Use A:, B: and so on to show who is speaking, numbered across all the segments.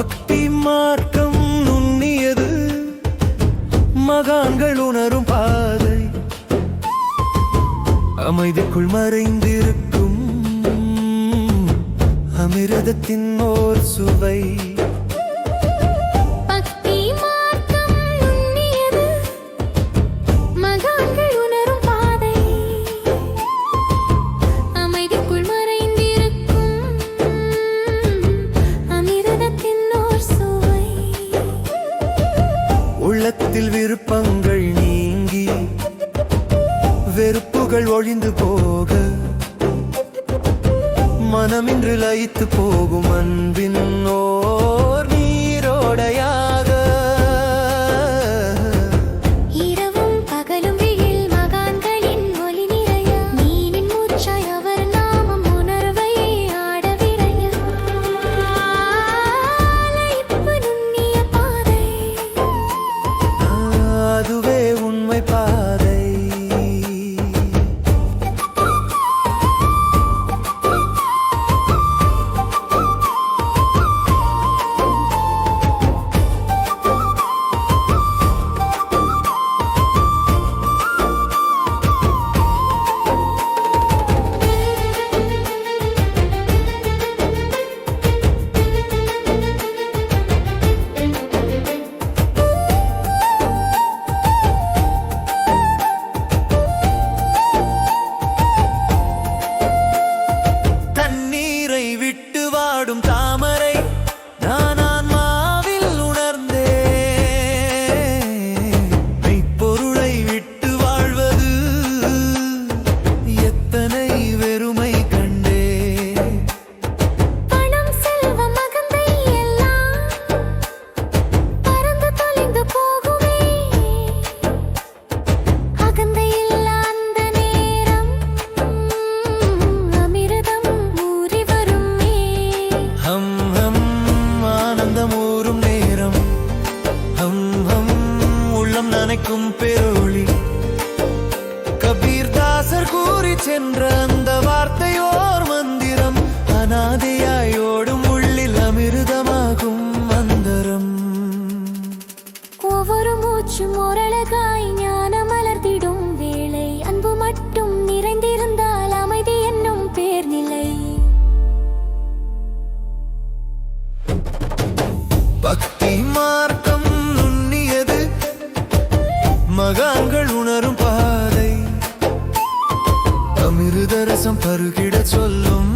A: பக்தி மார்க்கம் நுண்ணியது. மகான்கள் உணரும் பாதை. அமைதிக்குள் மறைந்திருக்கும் அமிர்தத்தின் ஓர் சுவை. மனதில் விருப்பங்கள் நீங்கி வெறுப்புகள் ஒழிந்து போக மனமின்று லயித்து போகும் அன்பின் நோ சென்ற அந்த வார்த்தையோர் மந்திரம். அனாதையாயோடும் உள்ளில் அமிர்தமாகும் மந்திரம்.
B: ஒவ்வொரு மூச்சும் ஓரழகாய் ஞான மலர்ந்திடும் வேளை. அன்பு மட்டும் நிறைந்திருந்தால் அமைதி என்னும் பேர் நிலை
A: பக்தி மார்க்கம் நுண்ணியது. மகான்கள் உணரும் அமிர்தரசம் பருகிட சொல்லும்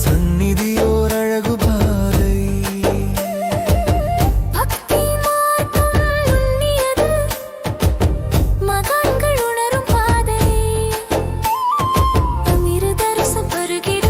A: சந்நிதியோர் அழகு பாதை. மகான்கள் உணரும் பாதை. அமிர்தரசம் பருகிட